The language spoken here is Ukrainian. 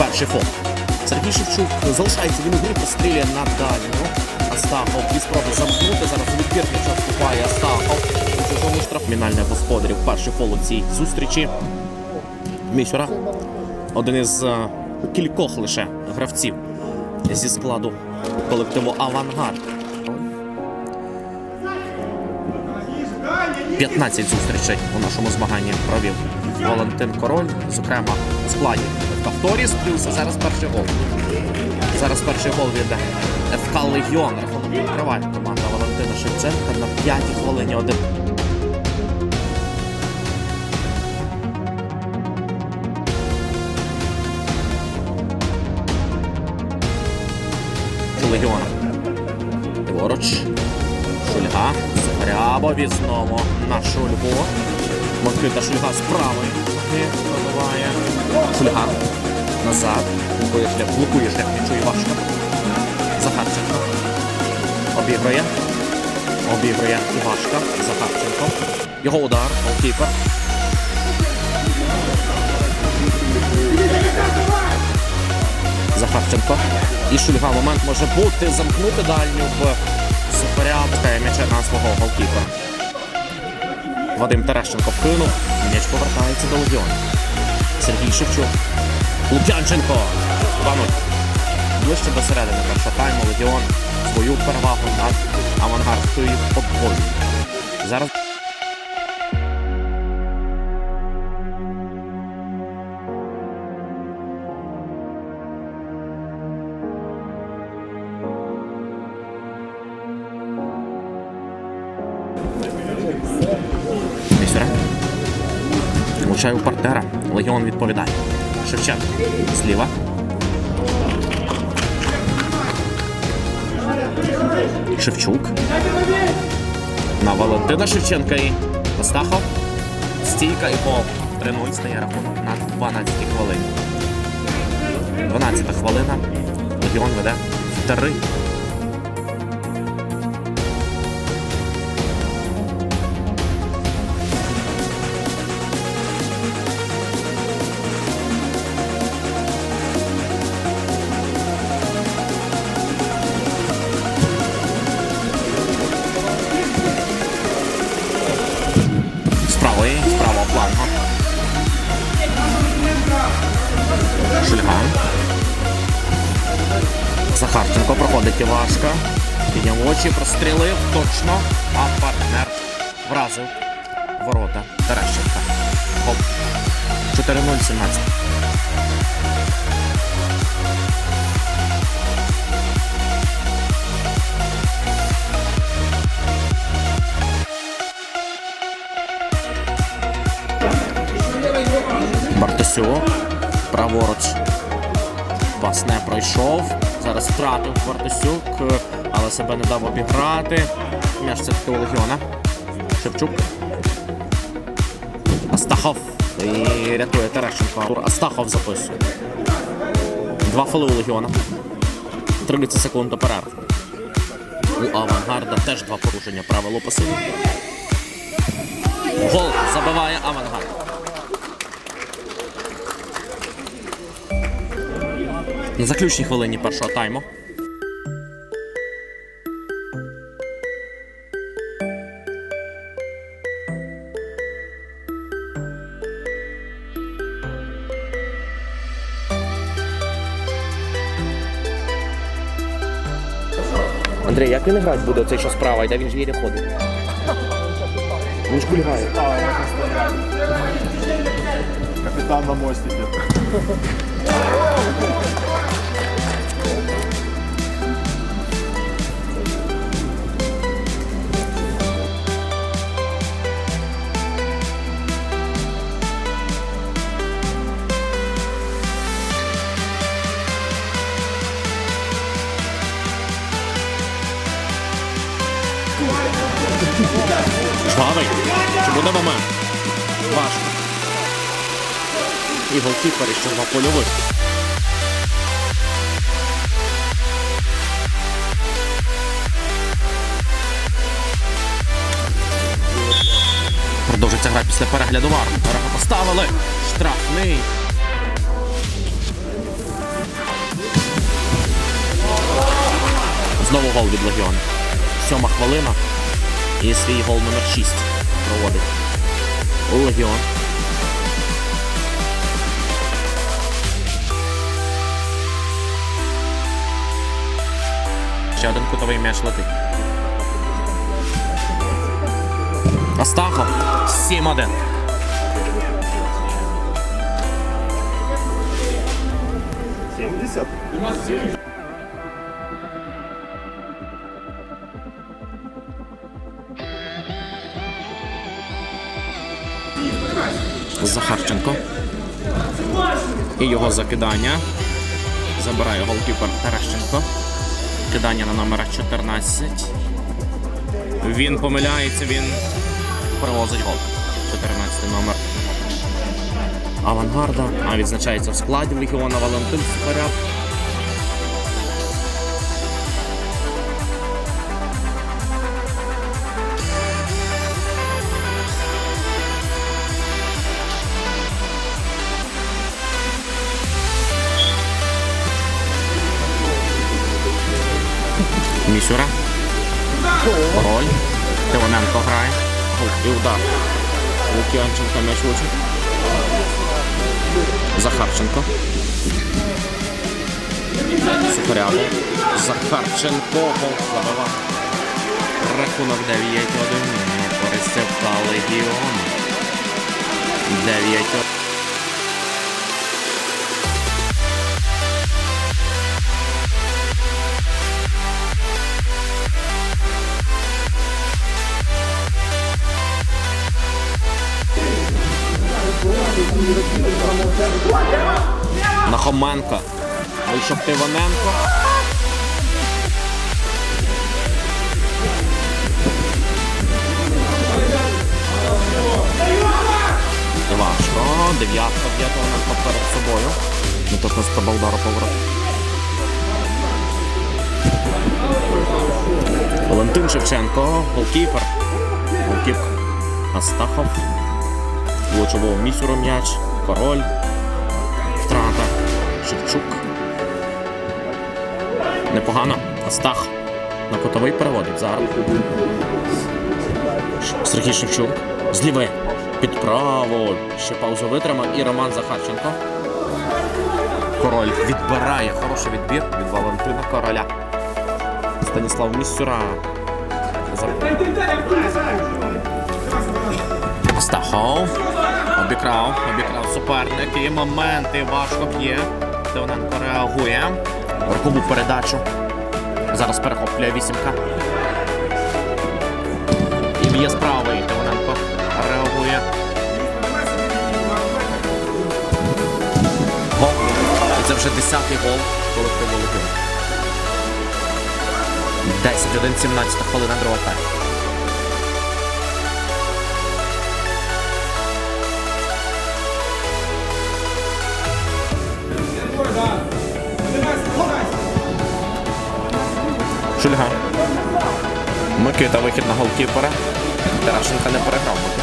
Перший фол. Сергій Шевчук залишається він у грі, пострілює на дальню. Астахов дві спроби замкнути. Зараз у відбір м'яча вступає Астахов. У чужому штраф. Мінальне господарів. Перший фол у цій зустрічі. Місюра. Один із е, кількох лише гравців зі складу колективу Авангард. 15 зустрічей у нашому змаганні провів Валентин Король, зокрема у складі Кавторіс, плюс зараз перший гол. Зараз перший гол від ФК Легіон. Рахунок відкриває команда Валентина Шевченка на п'ятій хвилині один. Легіона. Ліворуч. Шульга. Рябові знову на Шульгу. Микита Шульга ноги пробиває. Шульга. Назад. Блокує шлях. Блокує шлях. Відчує важко. Захарченко. Обігрує. Обігрує Івашка. Захарченко. Його удар. Голкіпер. Захарченко. І Шульга момент може бути. Замкнути дальню в Сухаря. Пускає м'яча на свого голкіпера. Вадим Терещенко вкинув. М'яч повертається до Легіона. Сергій Шевчук. Лук'янченко. 2-0. Ближче до середини першого тайму Легіон свою перевагу над авангардською подвоює. Зараз Влучає у партнера. Легіон відповідає. Шевченко. Зліва. Шевчук. На Валентина Шевченка і Остахов. Стійка і гол. 3-0 стає рахунок на 12 хвилині. 12 хвилина. Легіон веде в 3. Шульган. Захарченко проходить Івашка. Підняв очі, прострілив точно, а партнер вразив ворота Терещенка. Хоп. 4-0, 17. Бартосюк. Праворуч. Пас не пройшов. Зараз втратив Бартосюк, е, але себе не дав обіграти. М'яч це таки у Легіона. Шевчук. Астахов. І рятує Терещенко. Астахов записує. Два фоли у Легіона. 30 секунд до перерви. У Авангарда теж два порушення правил у пасиві. Гол забиває Авангард. На заключній хвилині першого тайму. Андрій, як він грати буде цей, що справа, де він ж їде ходить? Він ж кульгає. Капитан на мостике. важко. І голки перейшов польових. Продовжиться гра після перегляду варну. Перега поставили. Штрафний. Знову гол від Легіона. Сьома хвилина. І свій гол номер 6 проводить. Легіон. Ще один кутовий м'яч летить. Астахов. 7-1. Семьдесят. Захарченко. І його закидання. Забирає голкіпер Терещенко. Кидання на номера 14. Він помиляється, він привозить гол. 14 номер авангарда. А відзначається в складі Легіона Валентин Сухаряк. Місюра. Король. Тивоненко грає. І удар. Лук'янченко м'яч влучить. Захарченко. Сухаряго. Захарченко. Гол. Рахунок 9-1. На користь ФК Легіон. 9-1. Вийшов Тивоненко. Важко. Дев'ятка Тивоненко перед собою. Не точно спроба удару поворот. Валентин Шевченко, голкіпер. Голкіп Астахов. Влучував місюру м'яч. Король. Непогано. Астах. На котовий переводить зараз. Сергій Шевчук. Зліви. Під право. Ще паузу витримав. І Роман Захарченко. Король відбирає. Хороший відбір від Валентина Короля. Станіслав Міссюра. За- Астахов. Обікрав, обікрав суперник. І моменти важко б'є. Тивоненко реагує. Верхову передачу. Зараз перехоплює вісімка. І б'є справа правої. Тивоненко реагує. Гол. Це вже 10-й гол колективу Легіон. 10-1, 17 хвилина другого тайму. Микита вихід на голкіпера. Тарашенка не переграв.